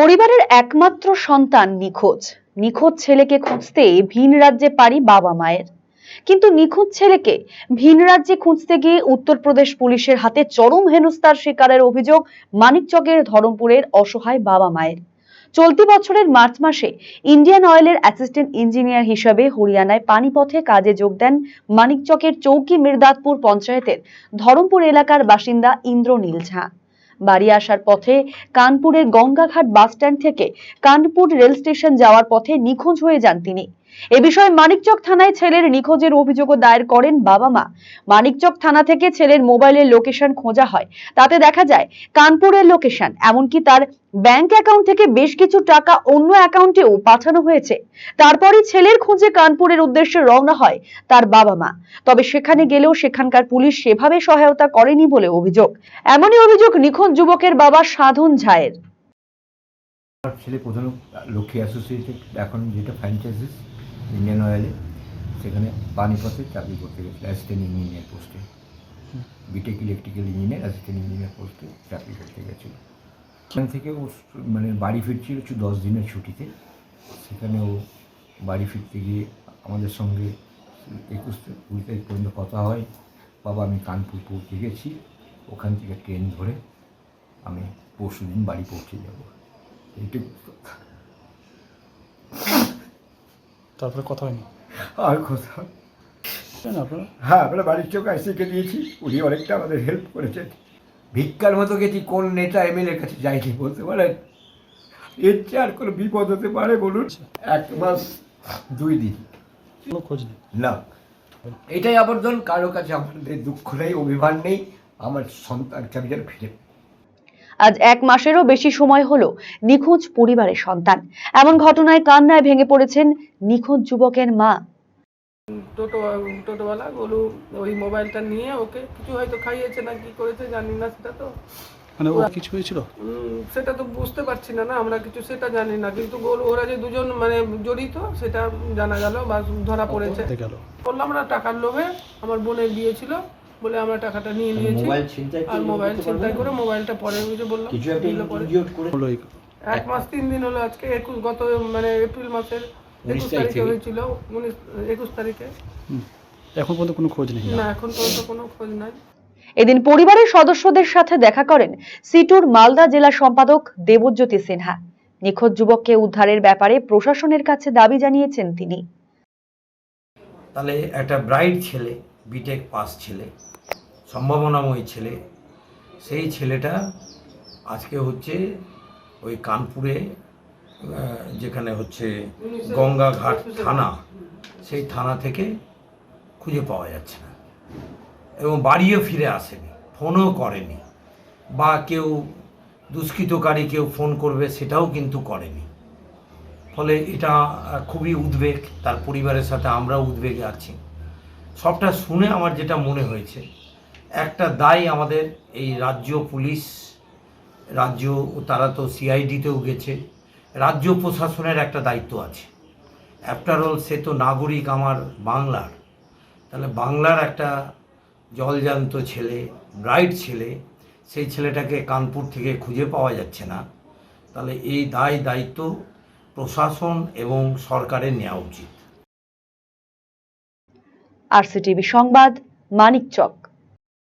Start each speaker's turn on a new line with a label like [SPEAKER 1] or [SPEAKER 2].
[SPEAKER 1] পরিবারের একমাত্র সন্তান নিখোঁজ। নিখোঁজ ছেলেকে খুঁজতে ভিন রাজ্যে পারি বাবা মায়ের। কিন্তু নিখোঁজ ছেলেকে ভিন রাজ্যে খুঁজতে গিয়ে উত্তরপ্রদেশ পুলিশের হাতে চরম হেনস্থার শিকারের অভিযোগ মানিকচকের ধরমপুরের অসহায় বাবা মায়ের। চলতি বছরের মার্চ মাসে ইন্ডিয়ান অয়েলের অ্যাসিস্ট্যান্ট ইঞ্জিনিয়ার হিসেবে হরিয়ানায় পানিপথে কাজে যোগ দেন মানিকচকের চৌকি মির্দাতপুর পঞ্চায়েতের ধরমপুর এলাকার বাসিন্দা ইন্দ্রনীল ঝা। বাড়ি আসার পথে কানপুরের গঙ্গাঘাট বাসস্ট্যান্ড থেকে কানপুর রেল স্টেশন যাওয়ার পথে নিখোঁজ হয়ে যান তিনি। এ বিষয়ে মানিকচক থানায় ছেলের নিখোঁজের অভিযোগও দায়ের করেন বাবা মা। মানিকচক থানা থেকে ছেলের মোবাইলের লোকেশন খোঁজা হয়। তাতে দেখা যায়, কানপুরের লোকেশন, এমনকি তার ব্যাংক অ্যাকাউন্ট থেকে বেশ কিছু টাকা অন্য অ্যাকাউন্টেও পাঠানো হয়েছে। তারপরই ছেলের খোঁজে কানপুরের উদ্দেশ্যে রওনা হয় তার বাবা মা। তবে সেখানে গেলেও সেখানকার পুলিশ সেভাবে সহায়তা করেনি বলে অভিযোগ। এমনই অভিযোগ নিখোঁজ যুবকের বাবা সাধন ঝায়ের।
[SPEAKER 2] ছেলে প্রধান লক্ষ্মী অ্যাসোসিয়েটেড এখন যেটা ফ্র্যাঞ্চাইজিস ইন্ডিয়ান অয়েলে সেখানে পানিপথে চাকরি করতে গেছিল অ্যাসিস্ট্যান্ট ইঞ্জিনিয়ার পোস্টে। BTech electrical engineer assistant engineer পোস্টে চাকরি করতে গেছিল। সেখান থেকে ও মানে বাড়ি ফিরছিল একটু দশ দিনের ছুটিতে। সেখানে ও বাড়ি ফিরতে গিয়ে আমাদের সঙ্গে একুশ কুড়ি তারিখ পর্যন্ত কথা হয় বাবা আমি কানপুর পৌঁছে গেছি ওখান থেকে ট্রেন ধরে আমি পরশু দিন বাড়ি পৌঁছে যাব। এইটুকু
[SPEAKER 3] তারপরে কথা হয়নি।
[SPEAKER 2] আর কথা
[SPEAKER 3] আপনারা।
[SPEAKER 2] হ্যাঁ আমরা বাড়ির চোখ আইসিকে দিয়েছি উনি অনেকটা আমাদের হেল্প করেছেন। ভিক্ষার মতো গেছি কোন নেতা এমএলএর কাছে যাইনি বলতে পারেন? এর চেয়ে আর কোনো বিপদ হতে পারে বলুন? এক মাস দুই দিন।
[SPEAKER 3] খোঁজ নেই।
[SPEAKER 2] না। এটাই আবর্জন কারও কাছে আমাদের দুঃখ নেই অভিমান নেই আমার সন্তানকে আমি যেন ফিরে।
[SPEAKER 1] আজ এক মাসেরও বেশি সময় হলো নিখোঁজ পরিবারের সন্তান। এমন ঘটনায় কান্নায় ভেঙে পড়েছেন নিখোঁজ যুবকের মা।
[SPEAKER 4] টোটো টোটোওয়ালা গোলু ওই মোবাইলটা নিয়ে ওকে কিছু হয়তো খাইয়েছে না কি করেছে জানি না সেটা তো।
[SPEAKER 3] মানে ও কিছু হয়েছিল?
[SPEAKER 4] উম, সেটা তো বুঝতে পারছি না না আমরা কিছু সেটা জানি না কিন্তু গোলু ওরা যে দুজন মানে জড়িত সেটা জানা গেল বা ধরা পড়েছে। বললাম আমরা টাকার লোভে আমার বোনের বিয়ে ছিল। বলে আমরা টাকাটা নিয়ে নিয়েছি।
[SPEAKER 5] মোবাইল ছিনতাই
[SPEAKER 4] আর মোবাইল ছিনতাই করে মোবাইলটা পরে যে বললাম।
[SPEAKER 5] কিছু একটা। ইনজিওর করে
[SPEAKER 3] হলো
[SPEAKER 4] এক মাস তিন দিন হলো আজকে একুশ গত মানে এপ্রিল মাসের একুশ
[SPEAKER 5] তারিখ
[SPEAKER 4] তারিখে হয়েছিল। উনিশ একুশ তারিখে।
[SPEAKER 3] এখন পর্যন্ত কোনো খোঁজ নেই।
[SPEAKER 4] না এখন পর্যন্ত কোনো খোঁজ নাই।
[SPEAKER 1] এদিন পরিবারের সদস্যদের সাথে দেখা করেন সিটুর মালদা জেলা সম্পাদক দেবজ্যোতি সিনহা। নিখোঁজ যুবককে উদ্ধারের ব্যাপারে প্রশাসনের কাছে দাবি জানিয়েছেন তিনি।
[SPEAKER 6] তাহলে একটা ব্রাইট ছেলে বিটেক পাস ছেলে সম্ভাবনাময় ছেলে। সেই ছেলেটা আজকে হচ্ছে ওই কানপুরে যেখানে হচ্ছে গঙ্গাঘাট থানা, সেই থানা থেকে খুঁজে পাওয়া যাচ্ছে না এবং বাড়িও ফিরে আসেনি, ফোনও করেনি বা কেউ দুষ্কৃতকারী কেউ ফোন করবে সেটাও কিন্তু করেনি। ফলে এটা খুবই উদ্বেগ, তার পরিবারের সাথে আমরাও উদ্বেগে আছি। সবটা শুনে আমার যেটা মনে হয়েছে একটা দায় আমাদের এই রাজ্য পুলিশ, রাজ্য তারা তো সিআইডিতেও গেছে, রাজ্য প্রশাসনের একটা দায়িত্ব আছে। আফটার অল সে তো নাগরিক আমার বাংলার। তাহলে বাংলার একটা জলজান্ত ছেলে ব্রাইট ছেলে, সেই ছেলেটাকে কানপুর থেকে খুঁজে পাওয়া যাচ্ছে না। তাহলে এই দায়, দায়িত্ব প্রশাসন এবং সরকারের নেওয়া উচিত।
[SPEAKER 1] আরসিটিভি সংবাদ, মানিকচক।